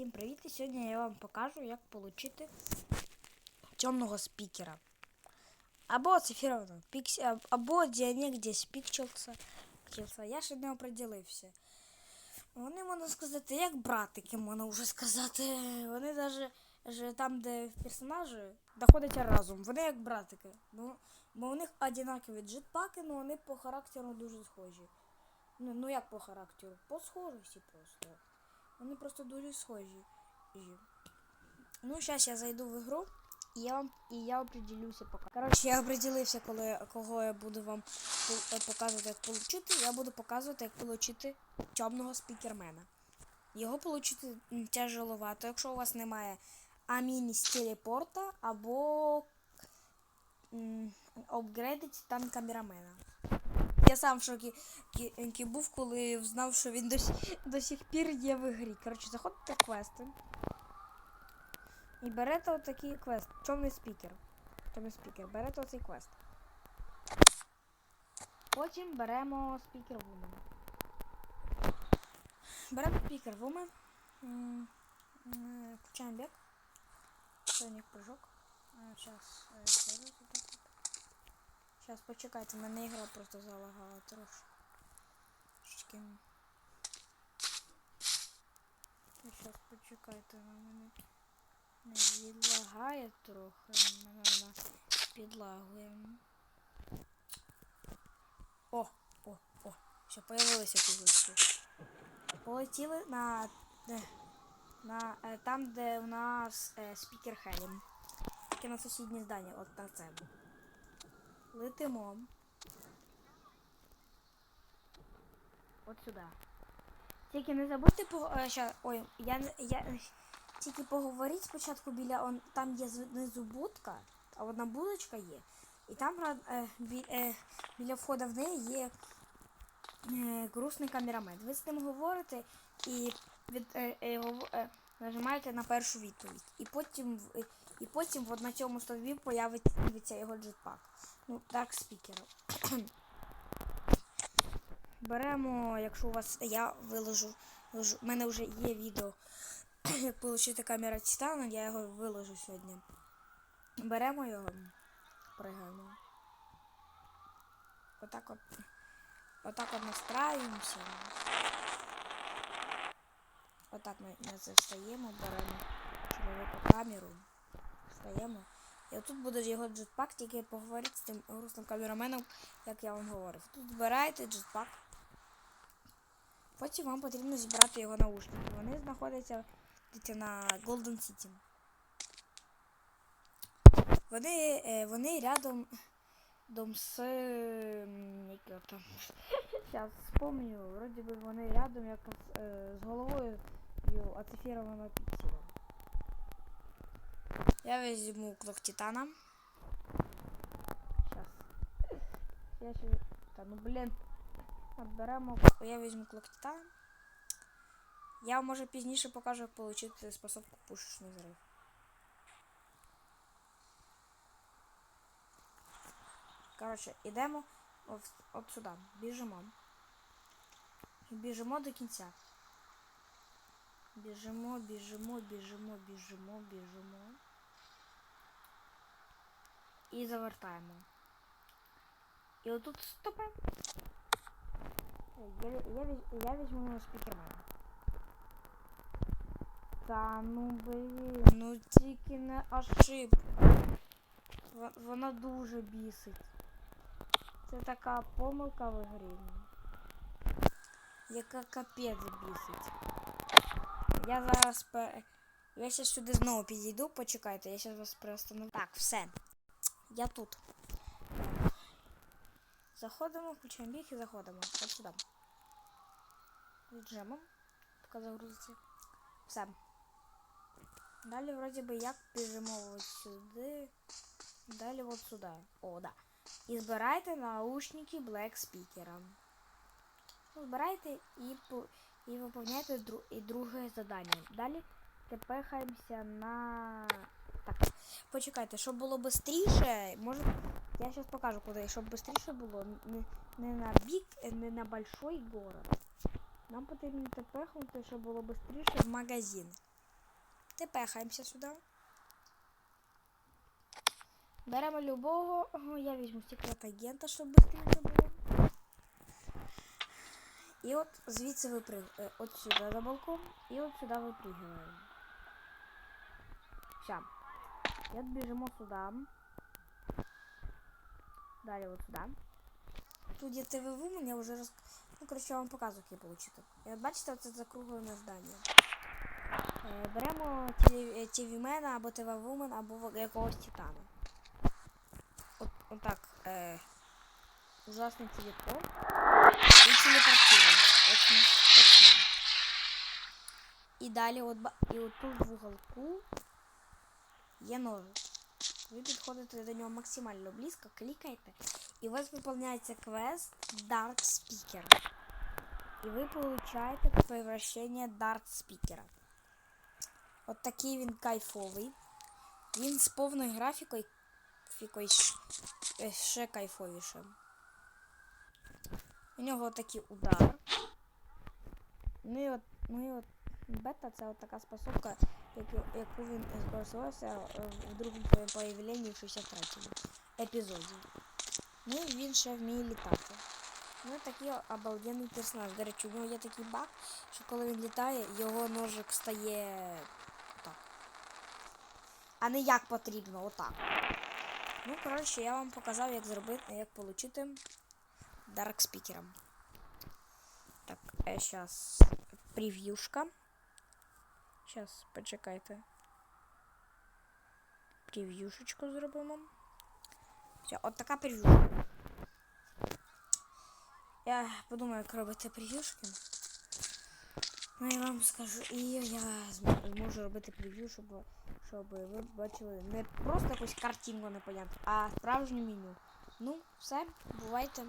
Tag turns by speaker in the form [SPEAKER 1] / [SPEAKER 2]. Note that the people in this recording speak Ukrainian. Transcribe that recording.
[SPEAKER 1] Всім привіт! І сьогодні я вам покажу, як отримати темного спікера. Або цифірованого або Діанек десь. Пікчелса. Я ще не оприділився. Вони, можна сказати, як братики, можна вже сказати. Вони навіть там, де персонажі, знаходять разом. Вони як братики. Ну, бо у них одинакові джетпаки, але вони по характеру дуже схожі. Ну, ну як по характеру? По схожості просто. Вони просто дуже схожі. Ну, зараз я зайду в ігру і я вам і я определюся поки. Коротше, я определився, коли кого я буду вам е, показувати, як отримати. Я буду показувати, як отримати темного спікермена. Його м, тяжеловато, якщо у вас немає аміні з телепорта або м, апгрейдить там камерамена. Я сам в шокі кі- кі- був, коли знав, що він до, до сих пір є в ігрі. Коротше, заходите в квести. І берете отакий квест. Чорний спікер. Чорний спікер. Берете оцей квест. Потім беремо спікер Woman. Беремо спікер м, Включаємо бег. Сьогодні прыжок. Зараз. Сейчас почекайте, мене ігра просто залагала трошечки. Зараз почекайте, на мене не відлагає трохи, мене вона підлагує. О, о, о, все, появилися кузочки. Полетіли на, на е, там, де у нас е, спікер Хелім. Тільки на сусіднє здання, от на це. Летимо. От сюди. Тільки не забудьте по. е, ща, ой, я, я тільки поговоріть спочатку біля он, там є знизу будка, а одна будочка є. І там е, бі, е, біля входу в неї є грустний камерамен. Ви з ним говорите і від, е, нажимаєте на першу відповідь. І потім, е, і потім от на цьому стовбі появиться його джетпак. Ну, так, спікера. Беремо, якщо у вас я виложу, в мене вже є відео, як отримати камера Титана, я його виложу сьогодні. Беремо його, пригаємо. Отак от. Отак от настраюємося. Отак ми це встаємо, беремо чоловіку камеру, встаємо. І отут буде його джетпак, тільки поговорити з тим грустним камераменом, як я вам говорив. Тут збираєте джетпак. Потім вам потрібно зібрати його наушники. Вони знаходяться на Golden City. Вони, е, вони рядом дом з. Як там. Зараз вспомню, вроді би вони рядом як е, з головою оцифірованого пікселя. Я візьму клок Титана. Сейчас. Я ще... Та ну блін. Отберемо. Я візьму клок Титана. Я може пізніше покажу, як отримати способку пушечний зрив. Коротше, ідемо от, сюди. Біжимо. Біжимо до кінця. Біжимо, біжимо, біжимо, біжимо, біжимо. І завертаємо. І отут стопе. Я, я, візь- я візьму спікермена. Та ну блін, ну тільки не ошибка. Во- Вона дуже бісить. Це така помилка в ігрі. Яка капець бісить. Я зараз пе... Я зараз сюди знову підійду, почекайте, я зараз вас приостановлю. Так, все. Я тут. Заходимо, включаємо біг і заходимо. От сюди. Віджимом. Поки загрузиться. Все. Далі вроді би як біжимо от сюди. Далі от сюди. О, да. І збирайте наушники Black Speaker. Збирайте і, і виповняйте дру, і друге завдання. Далі тепехаємося на. Так, почекайте, щоб було швидше, може. Я зараз покажу куди, щоб швидше було. Не, не на бік, не на большой город. Нам потрібно тепехнути, щоб було швидше в магазин. Тепехаємося сюди. Беремо любого. Ого, я візьму секрет агента, щоб швидше було. От звідси виприг... От сюди на балкон і от сюди випригуємо. І от біжимо сюди. Далі от сюди. Тут є ТВ Woman, я вже роз... Ну, коротше, я вам показую, як її отримати. І от бачите, оце закруглене здання. Е, беремо TV-мена або ТВ Woman, або якогось титана. От, отак. Е, ужасний телепорт. І телепортуємося. От сюди. І далі, от, ба- і от тут в уголку є ножик. Ви підходите до нього максимально близько, клікаєте, і у вас виповняється квест Dark Speaker. І ви получаєте превращення Dark Speaker. От такий він кайфовий. Він з повною графікою щ- е, ще кайфовіше. У нього такий удар. Ну і от, ну і от бета це от така способка, яку, він скористався е, в другому появленні в 63-му епізоді. Ну і він ще вміє літати. Ну і такий обалденний персонаж. До речі, у нього є такий баг, що коли він літає, його ножик стає так. А не як потрібно, отак. Ну, коротше, я вам показав, як зробити, як отримати Dark Speaker. Сейчас прев'юшка. Сейчас, почекайте. Прев'юшечку зробимо. Все, от така прев'юшка. Я подумаю, як робити прев'юшки. Ну я вам скажу, і я зможу робити прев'ю, щоб, щоб ви бачили не просто якусь картинку непонятну, а справжнє меню. Ну, все, бувайте.